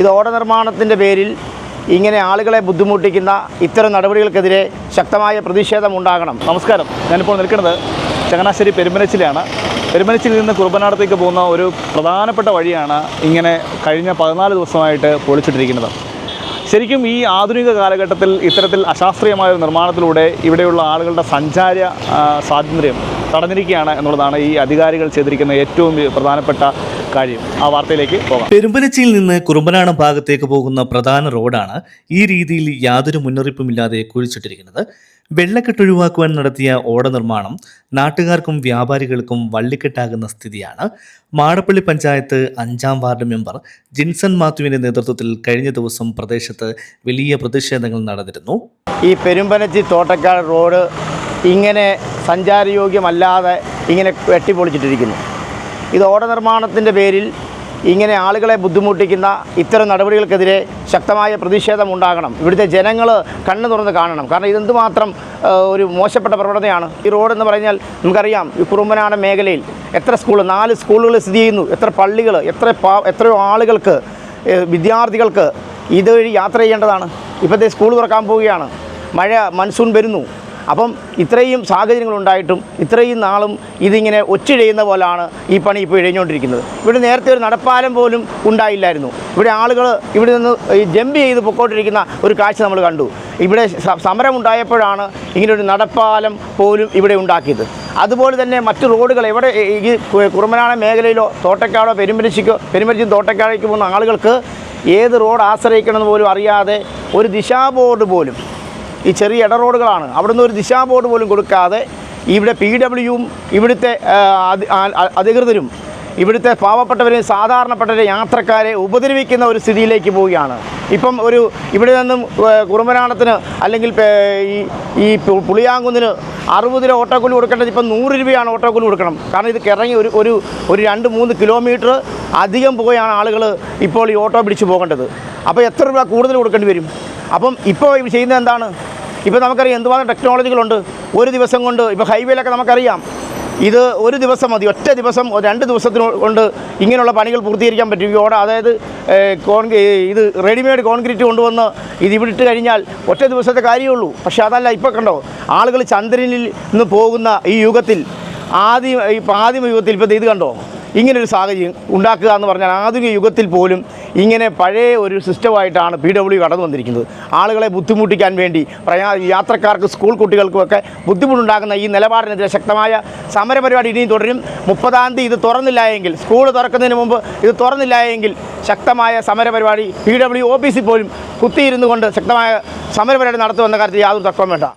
ഇത് ഓട നിർമ്മാണത്തിന്റെ പേരിൽ ഇങ്ങനെ ആളുകളെ ബുദ്ധിമുട്ടിക്കുന്ന ഇത്തരം നടപടികൾക്കെതിരെ ശക്തമായ പ്രതിഷേധം ഉണ്ടാകണം നമസ്കാരം. ഞാനിപ്പോൾ നിൽക്കുന്നത് ചങ്ങനാശ്ശേരി പെരുമ്പനച്ചിലാണ് പെരുമനച്ചിൽ നിന്ന് കുർബനാടത്തേക്ക് പോകുന്ന ഒരു പ്രധാനപ്പെട്ട വഴിയാണ് ഇങ്ങനെ കഴിഞ്ഞ പതിനാല് ദിവസമായിട്ട് പൊളിച്ചിട്ടിരിക്കുന്നത്. ശരിക്കും ഈ ആധുനിക കാലഘട്ടത്തിൽ ഇത്തരത്തിൽ അശാസ്ത്രീയമായ ഒരു നിർമ്മാണത്തിലൂടെ ഇവിടെയുള്ള ആളുകളുടെ സഞ്ചാര സ്വാതന്ത്ര്യം തടഞ്ഞിരിക്കുകയാണ് എന്നുള്ളതാണ് ഈ അധികാരികൾ ചെയ്തിരിക്കുന്ന ഏറ്റവും പ്രധാനപ്പെട്ട കാര്യം. ആ വാർത്തയിലേക്ക് പോകാം. പെരുമ്പനച്ചിയിൽ നിന്ന് കുറുമ്പനാടം ഭാഗത്തേക്ക് പോകുന്ന പ്രധാന റോഡാണ് ഈ രീതിയിൽ യാതൊരു മുന്നറിയിപ്പുമില്ലാതെ കുഴിച്ചിട്ടിരിക്കുന്നത്. വെള്ളക്കെട്ട് ഒഴിവാക്കുവാൻ നടത്തിയ ഓട നിർമ്മാണം നാട്ടുകാർക്കും വ്യാപാരികൾക്കും വള്ളിക്കെട്ടാകുന്ന സ്ഥിതിയാണ്. മാടപ്പള്ളി പഞ്ചായത്ത് അഞ്ചാം വാർഡ് മെമ്പർ ജിൻസൺ മാത്യുവിന്റെ നേതൃത്വത്തിൽ കഴിഞ്ഞ ദിവസം പ്രദേശത്ത് വലിയ പ്രതിഷേധങ്ങൾ നടന്നിരുന്നു. ഈ പെരുമ്പനച്ചി തോട്ടക്കാട് റോഡ് ഇങ്ങനെ സഞ്ചാരയോഗ്യമല്ലാതെ ഇങ്ങനെ വെട്ടിപ്പൊളിച്ചിട്ടിരിക്കുന്നു ഇത് ഓട നിർമ്മാണത്തിന്റെ പേരിൽ ഇങ്ങനെ ആളുകളെ ബുദ്ധിമുട്ടിക്കുന്ന ഇത്തരം നടപടികൾക്കെതിരെ ശക്തമായ പ്രതിഷേധം ഉണ്ടാകണം ഇവിടുത്തെ ജനങ്ങൾ കണ്ണു തുറന്ന് കാണണം. കാരണം ഇതെന്തുമാത്രം ഒരു മോശപ്പെട്ട പ്രവണതയാണ്. ഈ റോഡ് എന്ന് പറഞ്ഞാൽ നമുക്കറിയാം ഈ കുറുമ്പനാട് മേഖലയിൽ എത്ര സ്കൂൾ നാല് സ്കൂളുകൾ സ്ഥിതി ചെയ്യുന്നു. എത്ര പള്ളികൾ എത്ര എത്രയോ ആളുകൾക്ക് വിദ്യാർത്ഥികൾക്ക് ഇതുവഴി യാത്ര ചെയ്യേണ്ടതാണ്. ഇപ്പോഴത്തെ സ്കൂൾ തുറക്കാൻ പോവുകയാണ്. മഴ മൺസൂൺ വരുന്നു. അപ്പം ഇത്രയും സാഹചര്യങ്ങളുണ്ടായിട്ടും ഇത്രയും നാളും ഇതിങ്ങനെ ഒച്ചിഴയുന്ന പോലാണ് ഈ പണി ഇപ്പോൾ ഇഴഞ്ഞുകൊണ്ടിരിക്കുന്നത്. ഇവിടെ നേരത്തെ ഒരു നടപ്പാലം പോലും ഉണ്ടായില്ലായിരുന്നു. ഇവിടെ ആളുകൾ ഇവിടെ നിന്ന് ജമ്പ് ചെയ്ത് പൊക്കോട്ടിരിക്കുന്ന ഒരു കാഴ്ച നമ്മൾ കണ്ടു. ഇവിടെ സമരം ഉണ്ടായപ്പോഴാണ് ഇങ്ങനെ ഒരു നടപ്പാലം പോലും ഇവിടെ ഉണ്ടാക്കിയത്. അതുപോലെ തന്നെ മറ്റു റോഡുകൾ എവിടെ ഈ കുറുമനാട മേഖലയിലോ തോട്ടക്കാടോ പെരുമ്പരിശിക്കോ പെരുമ്പരിശി തോട്ടക്കാടേക്ക് പോകുന്ന ആളുകൾക്ക് ഏത് റോഡ് ആശ്രയിക്കണമെന്ന് പോലും അറിയാതെ ഒരു ദിശാബോർഡ് പോലും ഈ ചെറിയ ഇട റോഡുകളാണ്. അവിടുന്ന് ഒരു ദിശാ ബോർഡ് പോലും കൊടുക്കാതെ ഇവിടെ പി ഡബ്ല്യുവും ഇവിടുത്തെ അധികൃതരും ഇവിടുത്തെ പാവപ്പെട്ടവരെയും സാധാരണപ്പെട്ടവരെ യാത്രക്കാരെ ഉപദ്രവിക്കുന്ന ഒരു സ്ഥിതിയിലേക്ക് പോവുകയാണ്. ഇപ്പം ഒരു ഇവിടെ നിന്നും കുറുമനാണത്തിന് അല്ലെങ്കിൽ ഈ ഈ പുളിയാങ്കുന്നിന് അറുപത് രൂപ ഓട്ടോക്കൂലി കൊടുക്കേണ്ടത് ഇപ്പം നൂറ് രൂപയാണ് ഓട്ടോക്കൂലി കൊടുക്കണം. കാരണം ഇത് കിറങ്ങി ഒരു ഒരു ഒരു രണ്ട് മൂന്ന് കിലോമീറ്റർ അധികം പോയാണ് ആളുകൾ ഇപ്പോൾ ഈ ഓട്ടോ പിടിച്ച് പോകേണ്ടത്. അപ്പോൾ എത്ര രൂപ കൂടുതൽ കൊടുക്കേണ്ടി വരും? അപ്പം ഇപ്പോൾ ചെയ്യുന്നത് എന്താണ്? ഇപ്പോൾ നമുക്കറിയാം എന്തുമാത്രം ടെക്നോളജികളുണ്ട് ഒരു ദിവസം കൊണ്ട് ഇപ്പോൾ ഹൈവേയിലൊക്കെ നമുക്കറിയാം. ഇത് ഒരു ദിവസം മതി. ഒറ്റ ദിവസം രണ്ട് ദിവസത്തിന് കൊണ്ട് ഇങ്ങനെയുള്ള പണികൾ പൂർത്തീകരിക്കാൻ പറ്റും. ഈ ഓട അതായത് കോൺ ഇത് റെഡിമെയ്ഡ് കോൺക്രീറ്റ് കൊണ്ടുവന്ന് ഇത് ഇവിടെ ഇട്ട് കഴിഞ്ഞാൽ ഒറ്റ ദിവസത്തെ കാര്യമുള്ളൂ. പക്ഷേ അതല്ല ഇപ്പോൾ കണ്ടോ ആളുകൾ ചന്ദ്രനിൽ നിന്ന് പോകുന്ന ഈ യുഗത്തിൽ ആദ്യം ഇപ്പോൾ ആദ്യം യുഗത്തിൽ ഇപ്പോൾ ഇത് കണ്ടോ? ഇങ്ങനൊരു സാഹചര്യം ഉണ്ടാക്കുക എന്ന് പറഞ്ഞാൽ ആധുനിക യുഗത്തിൽ പോലും ഇങ്ങനെ പഴയ ഒരു സിസ്റ്റമായിട്ടാണ് പി ഡബ്ല്യു കടന്നു വന്നിരിക്കുന്നത്. ആളുകളെ ബുദ്ധിമുട്ടിക്കാൻ വേണ്ടി പ്രയാ യാത്രക്കാർക്ക് സ്കൂൾ കുട്ടികൾക്കുമൊക്കെ ബുദ്ധിമുട്ടുണ്ടാകുന്ന ഈ നിലപാടിനെതിരെ ശക്തമായ സമരപരിപാടി ഇനിയും തുടരും. മുപ്പതാം തീയതി ഇത് തുറന്നില്ല എങ്കിൽ സ്കൂൾ തുറക്കുന്നതിന് മുമ്പ് ഇത് തുറന്നില്ല എങ്കിൽ ശക്തമായ സമരപരിപാടി പി ഡബ്ല്യു ഓഫീസിൽ പോലും കുത്തിയിരുന്നു കൊണ്ട് ശക്തമായ സമരപരിപാടി നടത്തുമെന്ന കാര്യത്തിൽ യാതൊരു തർക്കവും വേണ്ട.